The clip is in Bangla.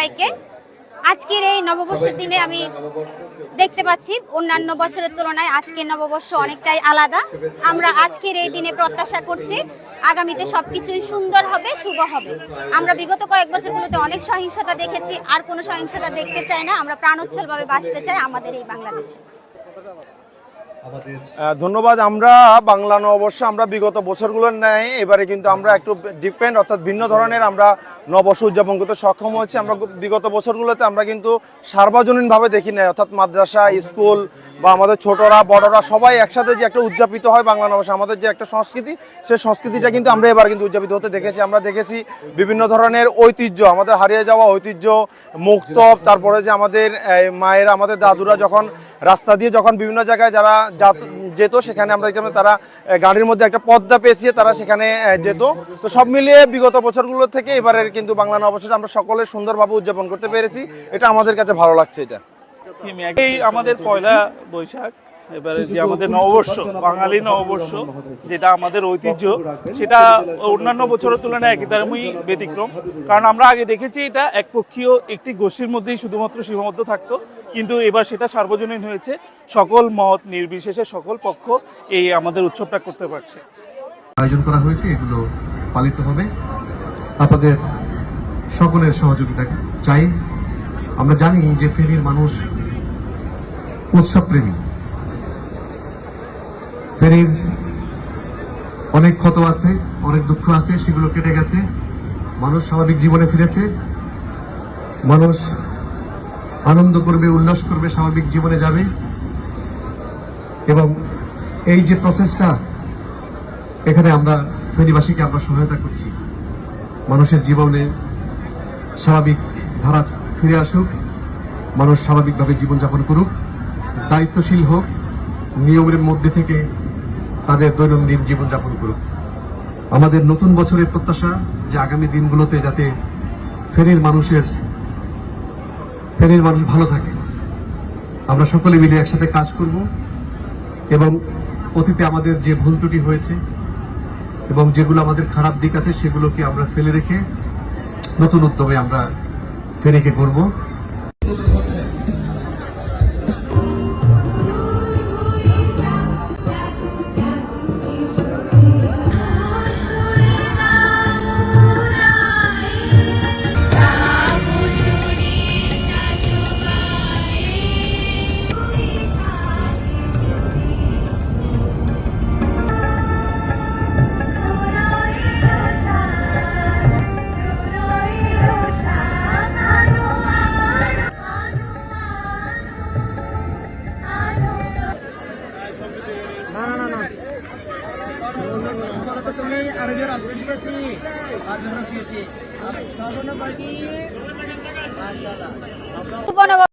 সবাইকে। আজকের এই নববর্ষের দিনে আমি দেখতে পাচ্ছি, অন্যান্য বছরের তুলনায় আজকের নববর্ষ অনেকটাই আলাদা। আমরা আজকের এই দিনে প্রত্যাশা করছি, আগামীতে সবকিছুই সুন্দর হবে, শুভ হবে। আমরা বিগত কয়েক বছরগুলোতে অনেক সহিংসতা দেখেছি, আর কোনো সহিংসতা দেখতে চাই না। আমরা প্রাণোচ্ছলভাবে বাঁচতে চাই আমাদের এই বাংলাদেশে। ধন্যবাদ। আমরা বাংলা নববর্ষ আমরা বিগত বছরগুলোর নেই এবারে কিন্তু আমরা একটু ডিপেন্ড অর্থাৎ ভিন্ন ধরনের আমরা নববর্ষ উদযাপন করতে সক্ষম হয়েছি। আমরা বিগত বছরগুলোতে আমরা কিন্তু সার্বজনীনভাবে দেখি নাই, অর্থাৎ মাদ্রাসা, স্কুল বা আমাদের ছোটরা, বড়রা সবাই একসাথে যে একটা উদযাপিত হয় বাংলা নববর্ষ, আমাদের যে একটা সংস্কৃতি সেই সংস্কৃতিটা কিন্তু আমরা এবার কিন্তু উদযাপিত হতে দেখেছি। আমরা দেখেছি বিভিন্ন ধরনের ঐতিহ্য, আমাদের হারিয়ে যাওয়া ঐতিহ্য মুক্ত তারপরে যে আমাদের মায়েরা, আমাদের দাদুরা যখন রাস্তা দিয়ে যখন বিভিন্ন জায়গায় যারা যাত- সেখানে আমরা দেখতাম তারা গাড়ির মধ্যে একটা পর্দা পেঁচিয়ে তারা সেখানে যেত। তো সব মিলিয়ে বিগত বছরগুলো থেকে এবারের কিন্তু বাংলা নববর্ষটা আমরা সকলে সুন্দরভাবে উদযাপন করতে পেরেছি। এটা আমাদের কাছে ভালো লাগছে এটা। এই আমাদের পয়লা বৈশাখ, এবারে যে আমাদের নববর্ষ, বাঙালি নববর্ষ, যেটা আমাদের ঐতিহ্য, সেটা অন্যান্য বছরের তুলনায় একই তারমই ব্যতিক্রম। কারণ আমরা আগে দেখেছি এটা একপক্ষীয় একটি গোষ্ঠীর মধ্যেই শুধুমাত্র সীমাবদ্ধ থাকতো, কিন্তু এবার সেটা সার্বজনীন হয়েছে। সকল মত, নির্বিশেষে সকল পক্ষ এই আমাদের উৎসবটা করতে পারছে। আয়োজন করা হয়েছে, এগুলো পালিত হবে। আপনাদের সকলের সহযোগিতা চাই। আমরা জানি যে ফেনীর মানুষ উৎসব প্রেমী ফেনীর অনেক ক্ষত আছে, অনেক দুঃখ আছে, সেগুলো কেটে গেছে। মানুষ স্বাভাবিক জীবনে ফিরেছে। মানুষ আনন্দ করবে, উল্লাস করবে, স্বাভাবিক জীবনে যাবে। এবং এই যে প্রসেসটা এখানে আমরা ফেনীবাসীকে আমরা সহায়তা করছি। মানুষের জীবনে স্বাভাবিক ধারা ফিরে আসুক। মানুষ স্বাভাবিকভাবে জীবনযাপন করুক। দায়িত্বশীল হোক, নিয়মের মধ্যে থেকে তাদের দৈনন্দিন জীবনযাপন করুক। আমাদের নতুন বছরের প্রত্যাশা যে আগামী দিনগুলোতে যাতে ফেনীর মানুষের, ফেনীর মানুষ ভালো থাকে। আমরা সকলে মিলে একসাথে কাজ করব এবং অতীতে আমাদের যে ভুল ত্রুটি হয়েছে এবং যেগুলো আমাদের খারাপ দিক আছে সেগুলোকে আমরা ফেলে রেখে নতুন উদ্যমে আমরা ফেনীকে করব শুভ নববর্ষ।